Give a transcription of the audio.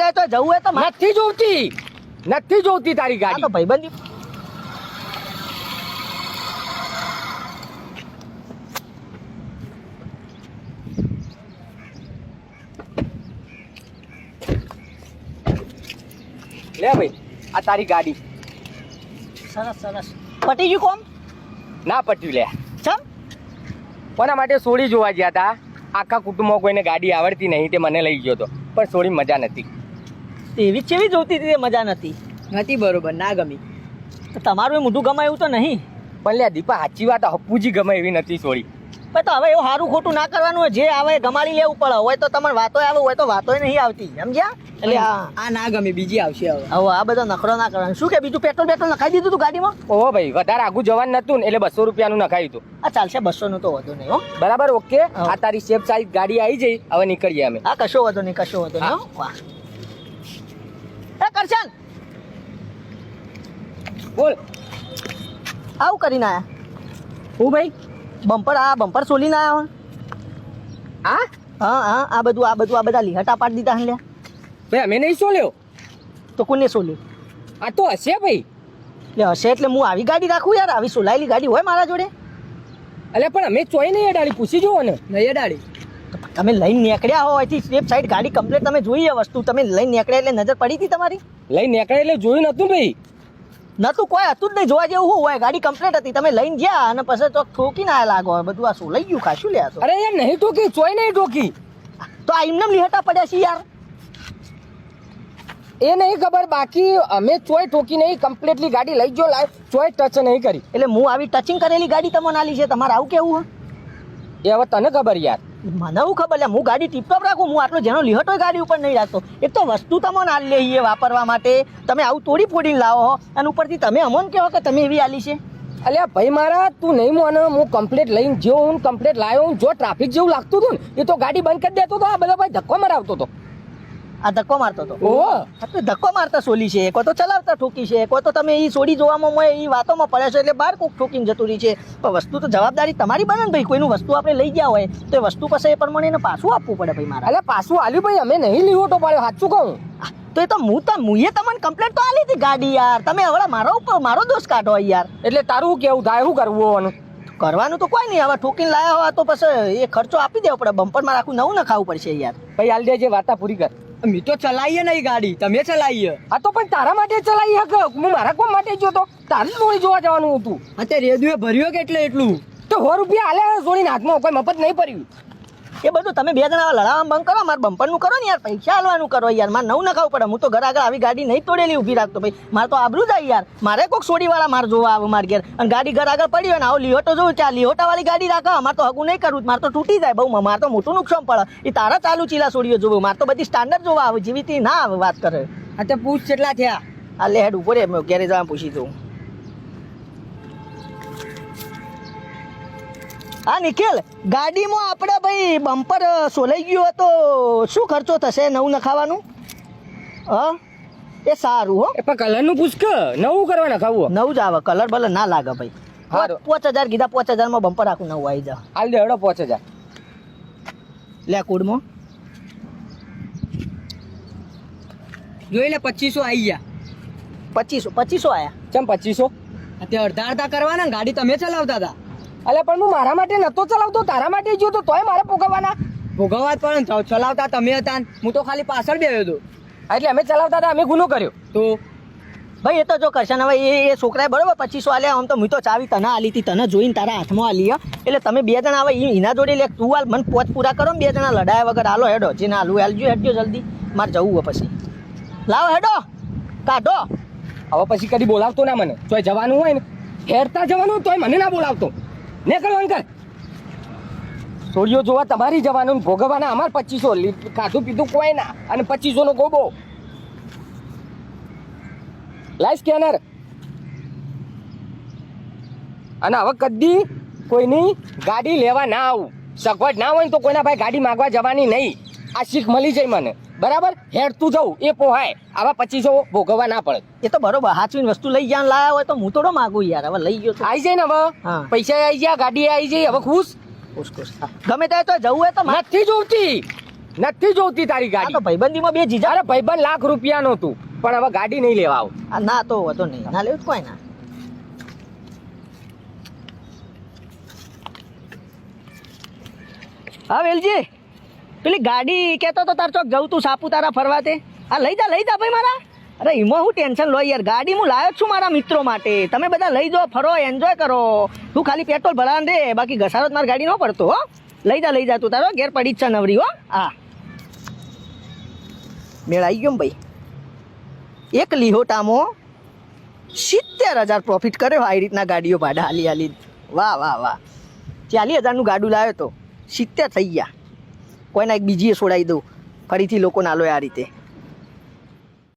જાય તો જવું હોય તો નથી જોવતી નથી જોતી તારી ગાડી. તો ભાઈબંધી લે ભાઈ આ તારી ગાડી. સરસ સરસ. પટી ગયું કોમ ના પટ્યું લે. ચમ? કોના માટે સોળી જોવા ગયા હતા આખા કુટુંબમાં કોઈને ગાડી આવડતી નહીં તે મને લઈ ગયો હતો પણ સોળી મજા નથી. જ કેવી જોતી હતી તે મજા નથી નથી બરોબર ના ગમી. તો તમારું એ મોઢું ગમાય એવું તો નહીં? પણ લે દીપા સાચી વાત હપ્પુજી ગમે એવી નથી છોડી પણ તો હવે એવું સારું ખોટું ના કરવાનું હોય જે આવે એ ગમાડી લેવું પડે. હોય તો તમારે વાતો આવે હોય તો વાતો નહીં આવતી. સમજ્યા એટલે આ ના ગમે બીજી આવશે હવે. હવે આ બધો નખરો ના કરવાનું. શું કે બીજું પેટ્રોલ પેટ્રોલ નખાઈ દીધું તું ગાડીમાં? ઓહો ભાઈ વધારે આગું જવાનું નતું ને એટલે બસો રૂપિયાનું નખાયું હતું આ ચાલશે બસો નું તો વધુ નહીં હો. બરાબર ઓકે. હા. આ તારી સેફ સાઈઝ ગાડી આવી જઈ હવે નીકળીએ અમે. આ કશો વધુ નહીં કશો વધુ નહીં હો. વાહ. એ બોલ. આવું કરીને આયા. હું ભાઈ? બમ્પર આ બમ્પર સોલીને આયા આ? હા હા આ બધું આ બધું આ બધા લીહટા પાડી દીધા લ્યા. ભાઈ અમે નહીં સોલ્યો? તો કોને સોલ્યું? આ તો હશે ભાઈ. એટલે હશે એટલે હું આવી ગાડી રાખું યાર આવી સોલાયેલી ગાડી હોય મારા જોડે. એટલે પણ અમે ચોઈ નહીં અડાડી પૂછી જુઓ ને. નહીં અડાડી. તમે લઈને નીકળ્યા હો અહીંથી સાઈડ ગાડી કમ્પ્લીટ તમે જોઈ એ વસ્તુ. તમે લઈને નીકળ્યા એટલે નજર પડી હતી તમારી? લઈ નીકળે એટલે જોયું નતું ભાઈ. નતું કોઈ હતું જ નહીં જોવા જેવું શું હોય ગાડી કમ્પ્લીટ હતી. તમે લઈને ગયા અને પછી તો ઠોકીને આયા લાગો. બધું આ શું લઈ ગયું ખાશું લે અરે યાર નહીં ઠોકી ચોય નહીં ઠોકી. તો આ એમને લીહટા પડ્યા છે યાર. એ નહીં ખબર બાકી અમે ચોય ઠોકી નહીં કમ્પ્લીટલી ગાડી લઈ ગયો લાઈફ ચોય ટચ નહીં કરી. એટલે હું આવી ટચિંગ કરેલી ગાડી તમને આલી છે તમારે આવું કેવું એ હવે તને ખબર યાર. મને હું ખબર લે હું ગાડી ટીપટોપ રાખું હું આટલો જેનો લીહટો ગાડી ઉપર નહીં રાખતો. એક તો વસ્તુ તમને આલી લઈએ વાપરવા માટે. તમે આવું તોડી ફોડીને લાવો હો. અને ઉપરથી તમે અમોન કહો કે તમે એવી આલી છે. અલ્યા ભાઈ મારા તું નહીં મોને હું કમ્પ્લેટ લઈને જો હું કમ્પ્લેટ લાવ્યો હું જો ટ્રાફિક જેવું લાગતું હતું ને એ તો ગાડી બંધ કરી દેતો હતો આ બધા ભાઈ ધક્કો મરાવતો હતો આ ધક્કો મારતો હતો. તો ધક્કો મારતા સોલી છે કોઈ તો ચલાવતા ઠોકી છે કોઈ તો તમે એ સોડી જોવામાં મોય એ વાતોમાં પડ્યા છે એટલે બહાર કોક ઠોકીને જતું રહી છે. પણ વસ્તુ તો જવાબદારી તમારી બને ને ભાઈ કોઈનું વસ્તુ આપણે લઈ ગયા હોય તો એ વસ્તુ પાસે એ પ્રમાણે એને પાછું આપવું પડે ભાઈ મારા. એટલે પાછું આલ્યું ભાઈ અમે નહીં લીવોટો પાડ્યો સાચું કહું? તો એ તો હું તો મુએ તમને કમ્પ્લેટ તો આલી હતી ગાડી યાર તમે હવે મારો ઉપર મારો દોષ કાઢો યાર. એટલે તારું કેવું થાય શું કરવું હોવાનું કરવાનું તો કોઈ નહીં હવે ઠોકીને લાયા હોય તો પછી એ ખર્ચો આપી દેવો પડે બમ્પરમાં રાખું નવું ન ખાવું પડશે યાર. ભાઈ હાલ જે વાર્તા પૂરી કર. અમે તો ચલાવીએ નહીં ગાડી. તમે ચલાવીએ આ તો પણ તારા માટે ચલાવી હક. હું મારા કોમ માટે જો તો તારી સોળી જોવા જવાનું હતું. અત્યારે રેદુએ ભર્યો કે એટલે તો સો રૂપિયા હાલે સોળીને હાથમાં. કોઈ મફત નહીં પડ્યું એ બધું તમે બે જણા લડાવવા બંધ કરો મારે બમ્પરનું કરો ને યાર પૈસા હાલવાનું કરો યાર મારે નવું નખાવું પડે હું તો ઘર આગળ આવી ગાડી નહીં તોડેલી ઊભી રાખતો ભાઈ. મારે તો આબરું જાય યાર મારે કોઈક સોડીવાળા મારે જોવા આવે મારે ઘેર. અને ગાડી ઘર આગળ પડી હોય ને આવો લિહોટો જોઉં ચાલ લીહોટાવાળી ગાડી રાખો મારે તો હગું નહીં કરવું મારે તો તૂટી જાય બહુ મારે તો મોટું નુકસાન પડે. એ તારા ચાલુ ચીલા સોડીઓ જોવું મારે તો બધી સ્ટાન્ડર્ડ જોવા આવે જેવી તે ના આવે વાત કરે. તો પૂછ કેટલા થયા? આ લેહેડ ઉપર જવા પૂછી દઉં હા નિખિલ ગાડીમાં આપણે ભાઈ બમ્પર સોલાઈ ગયું તો શું ખર્ચો થશે નવું નખાવાનું? હા? એ સારું હો. એ પણ કલરનું પૂછક નવું કરવા નખાવું? નવું જ આવે કલર ભલે ના લાગે ભાઈ. પાંચ હજાર કીધા પાંચ હજારમાં બમ્પર આખું નવું આવી જા હાલ દે હડો પાંચ હજાર. લે કુડમાં. જોઈ લે પચીસો આવી ગયા. પચીસો પચીસો આયા? ચમ પચીસો? અત્યારે અડધા અડધા કરવાના ગાડી તમે ચલાવતા હતા. અલ્યા પણ હું મારા માટે નતો ચલાવતો તારા માટે જો તો તોય મારે ભોગવવાના. ભોગવવા પણ ચલાવતા તમે હતા હું તો ખાલી પાછળ બેહ્યો હતો. એટલે અમે ચલાવતા હતા અમે ગુનો કર્યો. તો? ભાઈ એ તો જો કરશન હવે એ એ છોકરાએ બરોબર પચીસો આલ્યા આમ તો હું તો ચાવી તને આલી હતી તને જોઈને તારા હાથમાં આલી. એટલે તમે બે જણા હવે એના જોડે લે તું હાલ મને પોચ પૂરા કરો ને બે જણા લડાયા વગર હાલો હેડો. જે ના હાલું હાલજો હેડજો જલ્દી. મારે જવું હોય પછી. લાવો હેડો. કાઢો. હવે પછી કદી બોલાવતો ના મને. તોય જવાનું હોય ને હેરતા જવાનું તોય મને ના બોલાવતો. ને અંકલ. કર જોવા તમારી જવાનું ભોગવવાના અમાર પચીસો. ખાધું પીધું કોઈ ના. અને પચીસો નો ગોબો. લાઈ સ્કેનર. અને હવે કદી કોઈની ગાડી લેવા ના આવું. સગવડ ના હોય તો કોઈના ભાઈ ગાડી માંગવા જવાની નહીં. આ શીખ મળી જાય મને. બરાબર? હેડતું જવું એ પોહાય. આવા પચીસો ભોગવવા ના પડે. એ તો બરોબર હાચવીને વસ્તુ લઈ જ્યાં લાયા હોય તો હું થોડો માગું યાર હવે લઈ ગયો આવી જાય ને હવે. પૈસા આવી ગયા ગાડી આવી જાય હવે ખુશ? ખુશ ખુશ. ગમે ત્યાં તો જવું હોય તો નથી જોવતી નથી જોતી તારી ગાડી તો ભાઈબંધીમાં બે જીજા. અરે ભાઈબંધ લાખ રૂપિયાનું હતું પણ હવે ગાડી નહીં લેવા આવું. ના તો હતો નહીં. ના લેવું કોઈ ના. હા વેલજી. પેલી ગાડી કહેતો તો તાર ચોક જવું તું સાપુતારા ફરવા તે. આ લઈ જા લઈ જા ભાઈ મારા. અરે એમાં હું ટેન્શન લો યાર, ગાડી હું લાવ્યો છું મારા મિત્રો માટે. તમે બધા લઈ જાઓ, ફરો એન્જોય કરો. તું ખાલી પેટ્રોલ ભરાન દે, બાકી ઘસારો મારી ગાડી ન પડતો, હો. લઈ જા લઈ જા તું તારો, ઘેર પડી જ છે નવરી, હો. હા મેળ આવી ગયો ભાઈ. એક લીહોટામો સિત્તેર હજાર પ્રોફિટ કર્યો આવી રીતના ગાડીઓ ભાડા હાલી હાલી. વાહ વાહ વાહ. ચાલીસ હજારનું ગાડું લાવ્યો તો. સિત્તેર થઈ ગયા. કોઈના એક બીજીએ છોડાવી દઉં. ફરીથી લોકો નાલો આ રીતે.